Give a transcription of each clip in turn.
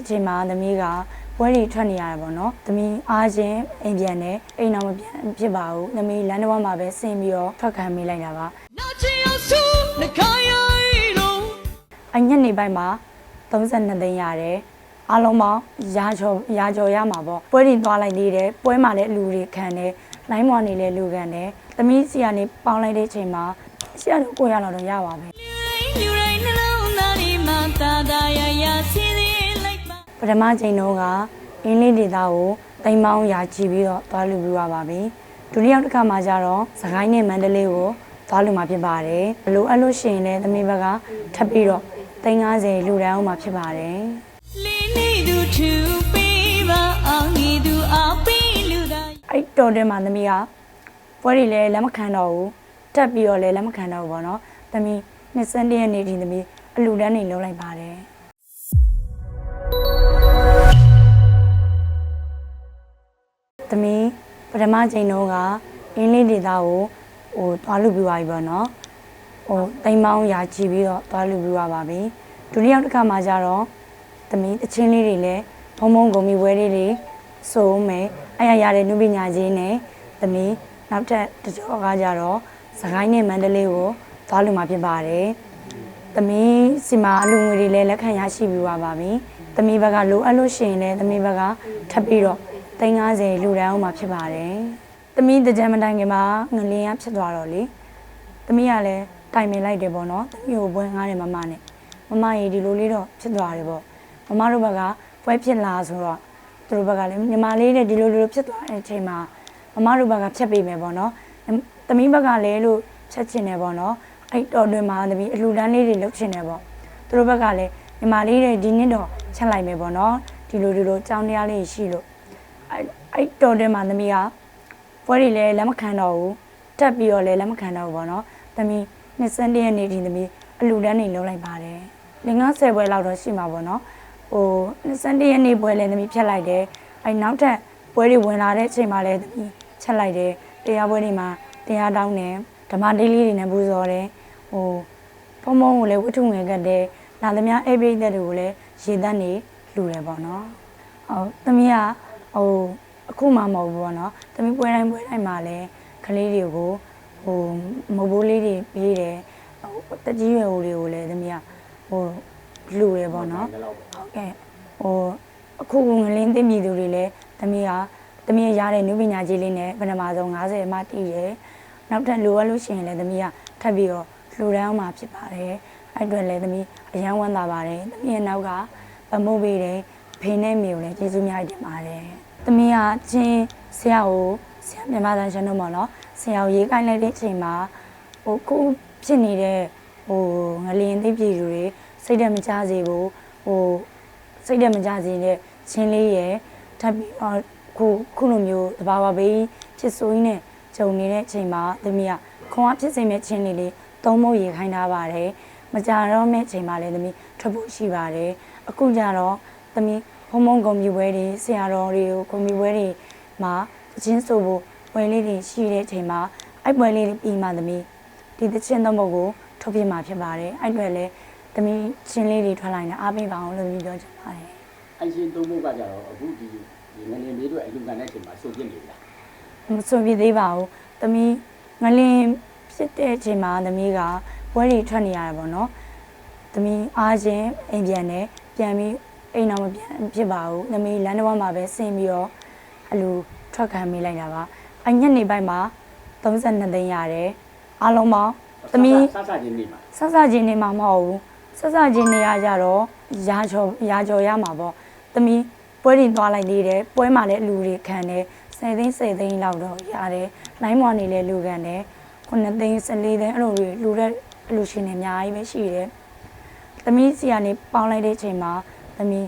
တဲ့အချိန်မှာသမီးကပွဲတွေထွက်နေရတယ်ပေါ့နော်။သမီးအားချင်းအိမ်ပြန်တယ်အိမ်တော့မပြန်ဖြစ်ပါဘူး။သမီးလမ်းတစ်ဝက်မှာပဲဆင်းပြီးတော့ထွက်ခံမိလိုက်တာပါ။အညက်နေပိုင်းမှာ32သိန်းရတယ်။အားလုံးပေါင်းရာကျော်ရာကျော်ရမှာပေါ့။ပွဲတွေသွားလိုက်သေးတယ်။ပွဲမှာလည်းလူတွေခံတယ်။လိုင်းမော်နေလည်းလူခံတယ်။သမီးစီကနေပေါင်းလိုက်တဲ့အချိန်မှာရှေ့ကတော့ကိုရလာတော့ရပါပဲ။ ပါပထမချိန်တော့ကအင်းလေးဒေသကိုတိမ်မောင်းရာကြည့်ပြီးတော့သွားလူပြရပါပြီဒုတိယတစ်ခါမှကျတော့စကိုင်းနဲ့မန္တလေးကိုသွားလူမှာဖြစ်ပါတယ်ဘလို့အဲ့လို့ရှိရင်လည်းသမီးဘက်ကထပ်ပြီးတော့350လူတန်းအောင်မှာဖြစ်ပါတယ်လင်းနေသူထူပေးပါအောင်ဤသူအပင်းလူတိုင်းအဲ့တော်တဲ့မှာသမီးကပွဲတွေလည်းလက်မခံတော့ဘူးတက်ပြီးတော့လည်းလက်မခံတော့ဘူးပေါ့နော်သမီးနှစ်စန်းတရက်နေ့ဒီသမီးအလူတန်းနေလုံးလိုက်ပါတယ် ထမချိန်တော့ကအင်းလေးဒေသကိုဟိုသွားလူပြသွားပြီပေါ့နော်ဟိုတိမ်မောင်းရာကြည့်ပြီးတော့သွားလူပြသွားပါပြီဒုတိယတစ်ခါမှကျတော့သမီးအချင်းလေးတွေလည်းဘုံဘုံဂုံမီပွဲလေးတွေစိုးမယ်အဲ့ရရတဲ့နုပညာကြီးနဲ့သမီးနောက်ထပ်တစ်ကြောကကြတော့စကိုင်းနဲ့မန္တလေးကိုသွားလူမှာဖြစ်ပါတယ်။သမီးစီမာအလူငွေတွေလည်းလက်ခံရရှိပြီးပါပါပြီ။သမီးဘက်ကလိုအပ်လို့ရှိရင်လည်းသမီးဘက်ကထပ်ပြီးတော့ 350လူတန်းအောင်မှာဖြစ်ပါတယ်။သမီးတကြံမတိုင်ခင်မှာငလင်းရဖြစ်သွားတော့လေ။သမီးကလည်းတိုင်ပင်လိုက်တယ်ပေါ့နော်။သမီးကိုဘွဲငားတယ်မမနဲ့။မမရေဒီလိုလေးတော့ဖြစ်သွားတယ်ပေါ့။မမတို့ဘက်ကပွဲဖြစ်လာဆိုတော့သူတို့ဘက်ကလည်းညီမလေးနဲ့ဒီလိုလိုဖြစ်သွားတဲ့အချိန်မှာမမတို့ဘက်ကဖြတ်ပေးမယ်ပေါ့နော်။သမီးဘက်ကလည်းလို့ချက်ချင်တယ်ပေါ့နော်။အဲ့တော်တွင်မှာသမီးအလှူဒန်းလေးတွေလုပ်ချင်တယ်ပေါ့။သူတို့ဘက်ကလည်းညီမလေးတွေဒီနှစ်တော့ချက်လိုက်မယ်ပေါ့နော်။ဒီလိုဒီလိုကြောင်းတရားလေးရှိလို့ အဲ့အဲ့တော်တွင်မှာသမီးကပွဲတွေလည်းလက်မခံတော့ဘူး။တက်ပြီးတော့လည်းလက်မခံတော့ဘူးပေါ့နော်။သမီးနှစ်စန်းတရက်နေ့ဒီသမီးအလှူဒန်းတွေလုပ်လိုက်ပါတယ်။လင်္ကာဆယ်ပွဲလောက်တော့ရှိမှာပေါ့နော်။ဟိုနှစ်စန်းတရက်နေ့ပွဲလည်းသမီးဖြတ်လိုက်တယ်။အဲ့နောက်ထပ်ပွဲတွေဝင်လာတဲ့အချိန်မှာလည်းသမီးချက်လိုက်တယ်။တရားပွဲတွေမှာတရားတောင်းတယ်ဓမ္မဒေးလေးတွေနဲ့ပူဇော်တယ်။ဟိုဖုံဖုံကိုလည်းဝတ္ထုငယ်ကတ်တယ်။နာသမျှအိပ်ပိတ်သက်တွေကိုလည်းရေသက်နေလှူတယ်ပေါ့နော်။ဟုတ်သမီးက ဟိုအခုမှမဟုတ်ဘူးပေါ့နော်။သမီးပွဲတိုင်းပွဲတိုင်းမှာလည်းကလေးတွေကိုဟိုမုတ်ဘိုးလေးတွေပေးတယ်။ဟိုတက်ကြီးရွယ်ဟိုတွေကိုလည်းသမီးကဟိုလှူတယ်ပေါ့နော်။ဟုတ်ကဲ့ဟိုအခုငလင်းသိမြည်သူတွေလည်းသမီးကသမီးရတဲ့နုပညာကြီးလေးနဲ့ပထမဆုံး90မှတည်တယ်နောက်ထပ်လိုအပ်လို့ရှိရင်လည်းသမီးကထပ်ပြီးတော့လှူဒန်းအောင်မှာဖြစ်ပါတယ်အဲ့အတွက်လည်းသမီးအယံဝမ်းသာပါတယ်သမီးရဲ့နောက်ကဗမိုးပေးတယ် ဖေနဲ့မေကိုလည်းကျေးဇူးများတင်ပါတယ်သမီးကချင်းဆရာကိုဆရာမြန်မာတန်ရှင်တို့ပေါ့နော်ဆရာကိုရေးကိုင်းလိုက်တဲ့အချိန်မှာဟိုကိုဖြစ်နေတဲ့ဟိုငလင်းသိပြည်သူတွေစိတ်ဓာတ်မကြစေဘူးဟိုစိတ်ဓာတ်မကြစေတဲ့ချင်းလေးရယ်ထပ်ပြီးတော့ခုခုလိုမျိုးတဘာဝဘေးဖြစ်ဆိုင်းနဲ့ဂျုံနေတဲ့အချိန်မှာသမီးကခွန်အားဖြစ်စေမဲ့ချင်းလေးလေးသုံးမို့ရေခိုင်းထားပါတယ်မကြတော့မဲ့အချိန်မှာလည်းသမီးထွက်ဖို့ရှိပါတယ်အခုကြတော့ သမီးဖုံဖုံကွန်ပျူပွဲတွေဆရာတော်တွေကိုကွန်ပျူပွဲတွေမှာအချင်းဆိုဖို့ပွဲလေးတွေရှိတဲ့အချိန်မှာအဲ့ပွဲလေးတွေပြီးမှသမီးဒီသချင်းသုံးဖို့ကိုထုတ်ပြမှာဖြစ်ပါတယ်အဲ့အတွက်လည်းသမီးချင်းလေးတွေထွက်လာရင်အားပေးပါအောင်လို့သမီးပြောချင်ပါတယ်အရှင်သုံးဖို့ကကြတော့အခုဒီဒီငလင်လေးတို့အလူကန်တဲ့အချိန်မှာစုပ်ပြစ်နေလားမစွန့်ပြသေးပါဘူး။သမီးငလင်ဖြစ်တဲ့အချိန်မှာသမီးကပွဲတွေထွက်နေရတယ်ပေါ့နော်။သမီးအားချင်းအိမ်ပြန်တယ်ပြန်ပြီး အိမ်တော့မပြန်ဖြစ်ပါဘူး။သမီးလမ်းတစ်ဝက်မှာပဲဆင်းပြီးတော့အလူထွက်ခံမိလိုက်တာပါ။အညက်နေပိုင်းမှာ32သိန်းရတယ်။အားလုံးပေါင်းသမီးဆဆချင်းနေမှာဆက်စချင်းနေမှာမဟုတ်ဘူးဆက်စချင်းနေရကြတော့ရာကျော်ရာကျော်ရမှာပေါ့သမီးပွဲတွေသွားလိုက်သေးတယ်ပွဲမှာလည်းအလူတွေခံတယ်10သိန်း10သိန်းလောက်တော့ရတယ်လိုင်းမွာနေလည်းလူခံတယ်9သိန်း14သိန်းအဲ့လိုတွေလူတဲ့အလူရှင်တွေအများကြီးပဲရှိတယ်သမီးစီကနေပေါင်းလိုက်တဲ့အချိန်မှာ သမီး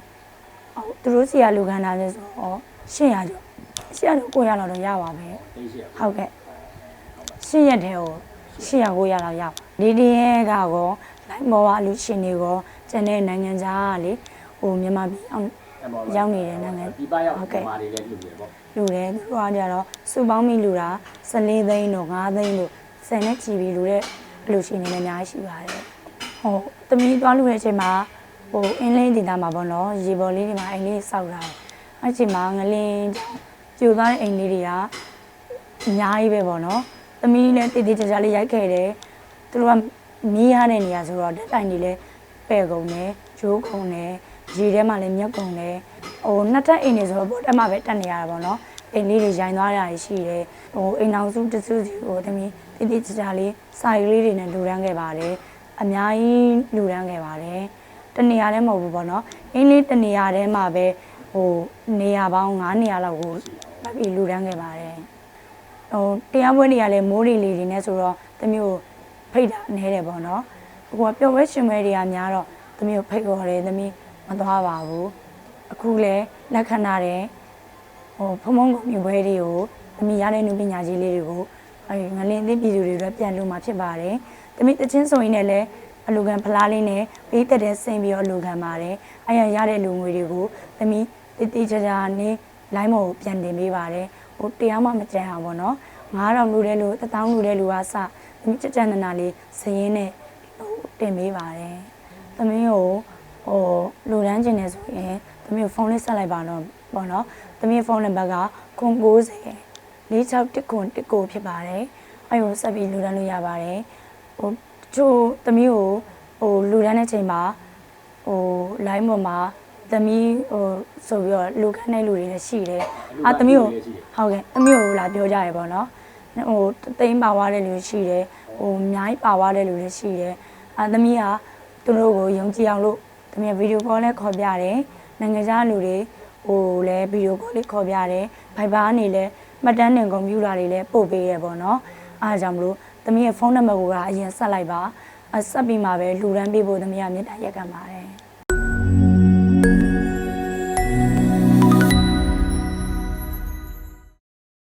ဟိုသူတို့စီကလူခံတာလဲဆိုတော့800ကျော်800ကျော်900လောက်တော့ရပါပဲသိရှိရဟုတ်ကဲ့ရှင်းရက်တဲ့ဟိုရှင်းရကိုရတော့ရဒီဒီရဲ့ကကောလိုက်မောပါလူရှင်တွေကောကျန်တဲ့နိုင်ငံခြားကလေဟိုမြန်မာပြည်အောင်ရောက်နေတဲ့နိုင်ငံဒီပါရောက်ဟုတ်ကဲ့မာတွေလည်းလူတွေပေါ့လူတယ်သူတို့ကကြတော့စုပေါင်းမိလူတာ14သိန်းတို့5သိန်းတို့10နဲ့ချီပြီးလူတဲ့လူရှင်တွေလည်းအများကြီးရှိပါတယ်ဟုတ်တမီးသွားလူတဲ့အချိန်မှာ ဟဟိုအင်းလင်းဒေသမှာပေါ့နော်ရေပေါ်လေးတွေမှာအိမ်လေးစောက်တာအဲ့ချိန်မှာငလင်းကျိုသွားတဲ့အိမ်လေးတွေကအများကြီးပဲပေါ့နော်သမီးလည်းတည်တည်ကြကြလေးရိုက်ခဲ့တယ်သူတို့ကမီးရတဲ့နေရာဆိုတော့တက်တိုင်တွေလည်းပဲ့ကုန်တယ်ဂျိုးကုန်တယ်ရေထဲမှာလည်းမြက်ကုန်တယ်ဟိုနှစ်ထပ်အိမ်နေဆိုတော့ပေါ်တက်မှာပဲတက်နေရတာပေါ့နော်အိမ်လေးတွေရိုင်းသွားတာရှိတယ်ဟိုအိမ်အောင်စုတစုစီကိုသမီးတည်တည်ကြကြလေးစာရီလေးတွေနဲ့လူရန်ခဲ့ပါတယ်အများကြီးလူရန်ခဲ့ပါတယ် တနေရာတည်းမဟုတ်ဘူးပေါ့နော်အင်းလေးတနေရာတည်းမှာပဲဟိုနေရာပေါင်း9နေရာလောက်ကိုပတ်ပြီးလူတန်းခဲ့ပါတယ်ဟိုတရားပွဲတွေကလည်းမိုးတွေလေတွေနဲ့ဆိုတော့တမျိုးဖိတ်တာနဲတယ်ပေါ့နော်အခုကပျော်ပွဲရှင်ပွဲတွေကများတော့တမျိုးဖိတ်ခေါ်တယ်တမျိုးမသွားပါဘူးအခုလည်းလက်ခံရတယ်ဟိုဖုံဖုံကုန်မြပွဲတွေကိုတမီရတဲ့နုပညာကြီးလေးတွေကိုအဲငလင်းအသိပြည်သူတွေအတွက်ပြန်လို့မှာဖြစ်ပါတယ်တမီတချင်းဆိုရင်လည်း အလူခံဖလားလေးနဲ့ပေးတက်တဲ့စိန်ပြီးတော့အလူခံပါတယ်အဲရရတဲ့လူငွေတွေကိုတမီတိတိကျကျနေလိုင်းမော်ကိုပြန်တင်ပေးပါတယ်ဟိုတရားမှမကြံအောင်ပေါ့နော်9000လူတဲ့လူ1000လူတဲ့လူကစတမီကြကြနနာလေးစရင်းနဲ့ဟိုတင်ပေးပါတယ်တမီကိုဟိုလူတန်းကျင်နေဆိုရင်တမီကိုဖုန်းလေးဆက်လိုက်ပါတော့ပေါ့နော်တမီဖုန်းနံပါတ်က990 4619ဖြစ်ပါတယ်အဲကိုဆက်ပြီးလူတန်းလို့ရပါတယ်ဟို ချို့သမီးကိုဟိုလူတန်းတဲ့ချိန်မှာဟို line ပေါ်မှာသမီးဟိုဆိုပြီးတော့လူခန်းတဲ့လူတွေလည်းရှိတယ်အာသမီးကိုဟုတ်ကဲ့သမီးကိုလာပြောကြရပေါ့နော်ဟိုတိမ်ပါသွားတဲ့လူရှိတယ်ဟိုအများကြီးပါသွားတဲ့လူတွေရှိတယ်အာသမီးကသူတို့ကိုယုံကြည်အောင်လို့သမီးကဗီဒီယိုကောလည်းခေါ်ပြတယ်နိုင်ငံခြားလူတွေဟိုလည်းဗီဒီယိုကောလေးခေါ်ပြတယ်ဘိုက်ဘာကနေလည်းမှတ်တမ်းတင်ကွန်ပျူတာတွေလည်းပို့ပေးရပေါ့နော် အားကြောင့်မလို့သမီးရဲ့ဖုန်းနံပါတ်ကိုကအရင်ဆက်လိုက်ပါအဆက်ပြီးမှပဲလူရန်ပေးဖို့သမီးကမြေတားရက်ခံပါတယ်